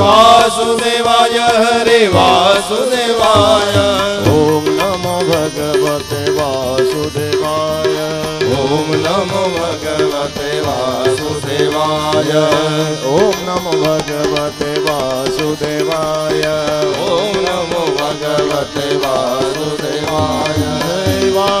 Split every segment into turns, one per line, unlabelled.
वासुदेवाय हरे वासुदेवाय
ओम नमो भगवते वासुदेवाय
ओम नमो भगवते वासुदेवाय
ओम नमो भगवते वासुदेवाय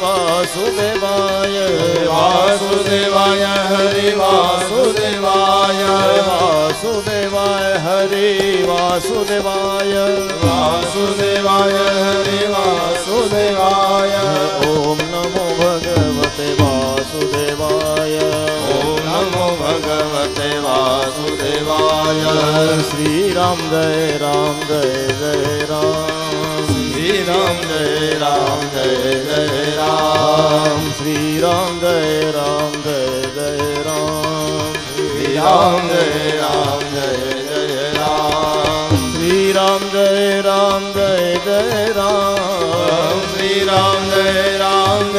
वासुदेवाय
वासुदेवाय हरे वासुदेवाय
वासुदेवाय हरे वासुदेवाय
वासुदेवाय हरे वासुदेवाय
ॐ नमो भगवते वासुदेवाय ॐ
नमो भगवते वासुदेवाय
श्रीराम जय राम जय जय राम
श्रीराम जय राम जय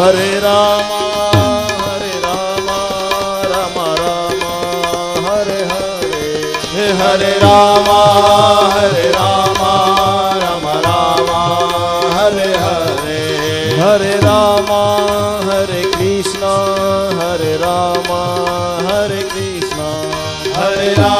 હરે રામ હરે રામ રામ રામ હરે હરે
હરે રામ હરે રામ રામ રામ હરે હરે
હરે રામ હરે કૃષ્ણ હરે રામ હરે કૃષ્ણ
હરે રામ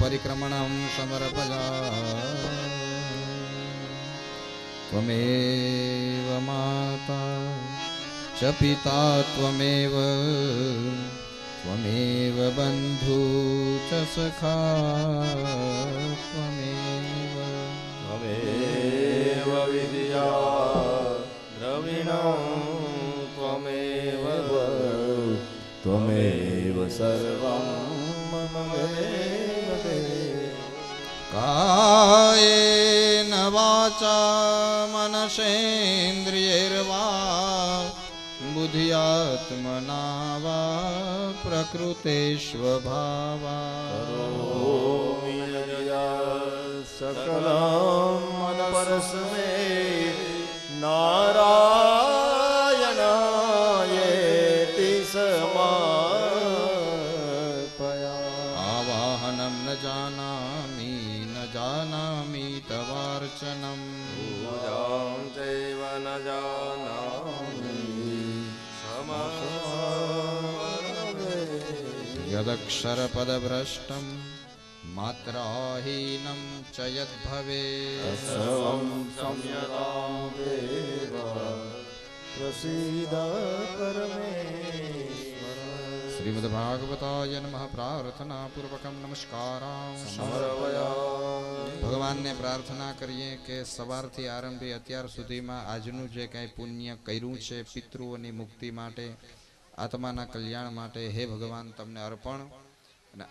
परिक्रमण समर्पया माता च पिता त्वमेव त्वमेव च सखा त्वमेव मनसेन्द्रियर्वा बुद्ध्यात्मना वा प्रकृतेष्वभावा
सकलं मनपरस्मे नारा
यदक्षरपदभ्रष्टं मात्राहीनं च यद्भवेत्
प्रसीद परमेश्वर
श्रीमद्भागवताय नमः
भगवान
ने प्रार्थना करिए કરીએ सवार थी आरंभी अत्यार सुधी में आजनू जे પુણ્ય पुण्य करूँ पितृ मुक्ति माटे। आत्मा कल्याण मैं हे भगवान तमने अर्पण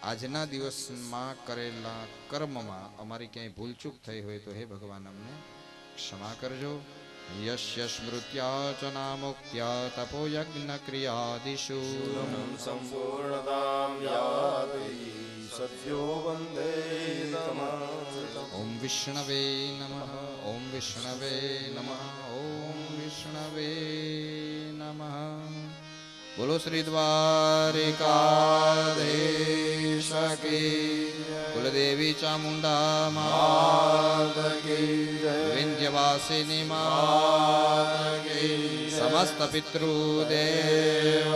आजना दिवस में करेला कर्म में अमरी क्या भूलचूक थी हो तो हे भगवान अमने क्षमा करजो यश स्मृत्या चना मुक्त्या तपो ओम विष्णवे बोलो श्री द्वारिका की कुलदेवी चामुंडा
मात समस्त
पितृदेव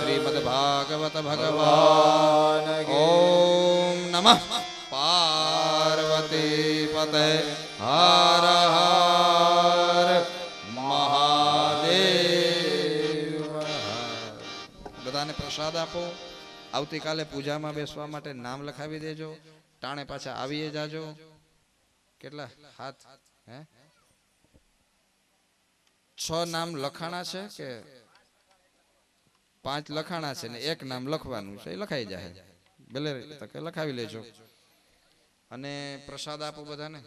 श्रीमद्भागवत भगवान ओम नमः पार्वती पते हर પ્રસાદ આપો આવતીકાલે પૂજામાં બેસવા માટે નામ લખાવી દેજો ટાણે પાછા આવીએ જાજો કેટલા હાથ હે છ નામ લખાણા છે કે પાંચ લખાણા છે ને એક નામ લખવાનું છે એ લખાઈ જાય ભલે તકે લખાવી લેજો અને પ્રસાદ આપો બધાને